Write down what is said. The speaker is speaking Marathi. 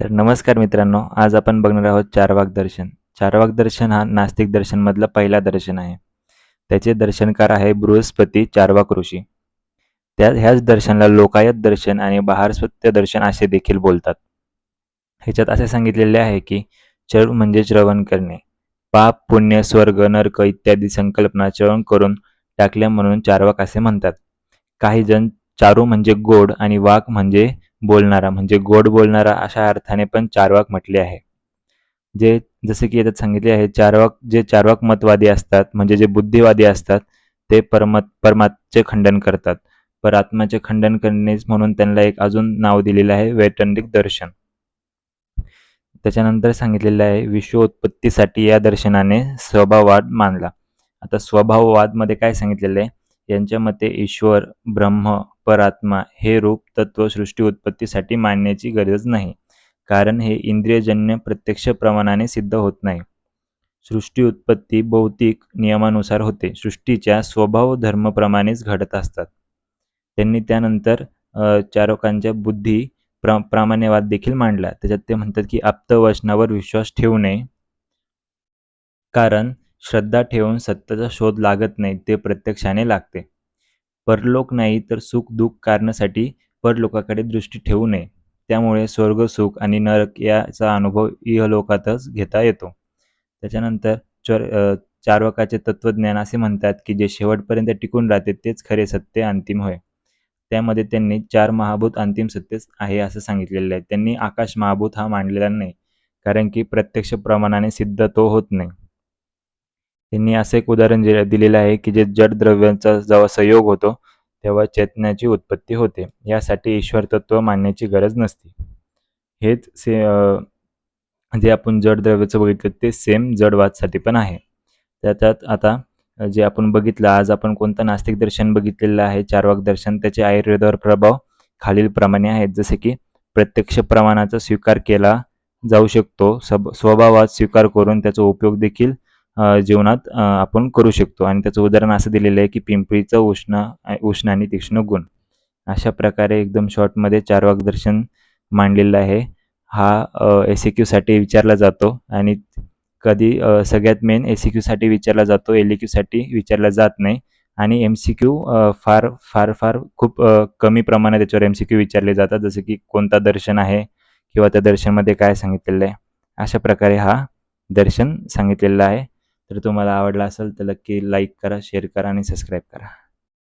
तर नमस्कार मित्रांनो आज आपण बघणार आहोत चारवाक दर्शन. चारवाक दर्शन हा नास्तिक दर्शनमधला पहिला दर्शन आहे. त्याचे दर्शनकार आहे बृहस्पती चारवाक ऋषी. त्या ह्याच दर्शनाला लोकायत दर्शन आणि बहारसत्य दर्शन असे देखील बोलतात. ह्याच्यात असे सांगितलेले आहे की चळ म्हणजे श्रवण करणे. पाप पुण्य स्वर्ग नर्क इत्यादी संकल्पना श्रवण करून टाकल्या म्हणून चारवाक असे म्हणतात. काही जण चारू म्हणजे गोड आणि वाक म्हणजे बोलणारा म्हणजे गोड बोलणारा अशा अर्थाने पण चारवाक म्हटले आहे. जे जसे की याच्यात सांगितले आहे चारवाक जे चारवाक मतवादी असतात म्हणजे जे बुद्धिवादी असतात ते परमत परमात्म्याचे खंडन करतात. परात्म्याचे खंडन करणे म्हणून त्यांना एक अजून नाव दिलेलं आहे वैतंडिक दर्शन. त्याच्यानंतर सांगितलेलं आहे विश्वोत्पत्तीसाठी या दर्शनाने स्वभाववाद मानला. आता स्वभाववादमध्ये काय सांगितलेलं आहे? यांच्या मते ईश्वर ब्रह्म परात्मा हे रूप तत्व सृष्टी उत्पत्तीसाठी मानण्याची गरज नाही. कारण हे इंद्रियजन्य प्रत्यक्ष प्रमाणाने सिद्ध होत नाही. सृष्टी उत्पत्ती भौतिक नियमानुसार होते. सृष्टीच्या स्वभाव धर्मप्रमाणेच घडत असतात. त्यांनी त्यानंतर चारकांच्या बुद्धी प्र प्रामाण्यवाद देखील मांडला. त्याच्यात ते म्हणतात की आप्तवचनावर विश्वास ठेवू नये. कारण श्रद्धा ठेवून सत्याचा शोध लागत नाही ते प्रत्यक्षाने लागते. परलोक नाही तर सुख दुःख कारणासाठी परलोकाकडे दृष्टी ठेवू नये. त्यामुळे स्वर्ग सुख आणि नरक याचा अनुभव इहलोकातच घेता येतो. त्याच्यानंतर चर चारवकाचे तत्त्वज्ञान असे म्हणतात की जे शेवटपर्यंत टिकून राहते तेच खरे सत्य अंतिम होय. त्यामध्ये त्यांनी चार महाभूत अंतिम सत्यच आहे असं सांगितलेलं आहे. त्यांनी आकाश महाभूत हा मांडलेला नाही कारण की प्रत्यक्ष प्रमाणाने सिद्ध तो होत नाही. त्यांनी असं एक उदाहरण दिलेलं आहे की जे जड द्रव्यांचा जेव्हा संयोग होतो तेव्हा चैतन्याची उत्पत्ती होते. यासाठी ईश्वर तत्व मानण्याची गरज नसते. हेच से जे आपण जड द्रव्याचं बघितलं ते सेम जडवादसाठी पण आहे. त्याच्यात आता जे आपण बघितलं आज आपण कोणतं नास्तिक दर्शन बघितलेलं आहे चारवाक दर्शन त्याचे आयुर्वेदावर प्रभाव खालीलप्रमाणे आहेत. जसे की प्रत्यक्ष प्रमाणाचा स्वीकार केला जाऊ शकतो सब स्वभावात स्वीकार करून त्याचा उपयोग देखील जीवनात आपण करू शकतो. आणि त्याचं उदाहरण असं दिलेलं आहे की पिंपळीचं उष्ण उष्ण आणि तीक्ष्ण गुण. अशा प्रकारे एकदम शॉर्टमध्ये चार वागदर्शन मांडलेलं आहे. हा एस ए क्यूसाठी विचारला जातो आणि कधी सगळ्यात मेन ए सी क्यूसाठी विचारला जातो एल ए क्यूसाठी विचारला जात नाही. आणि एम सी क्यू फार फार फार खूप कमी प्रमाणात त्याच्यावर एम सी क्यू विचारले जातात. जसं की कोणता दर्शन आहे किंवा त्या दर्शनमध्ये काय सांगितलेलं आहे. अशा प्रकारे हा दर्शन सांगितलेलं आहे. तर तुम्हाला आवडला असेल तर नक्की लाईक करा शेअर करा आणि सबस्क्राईब करा.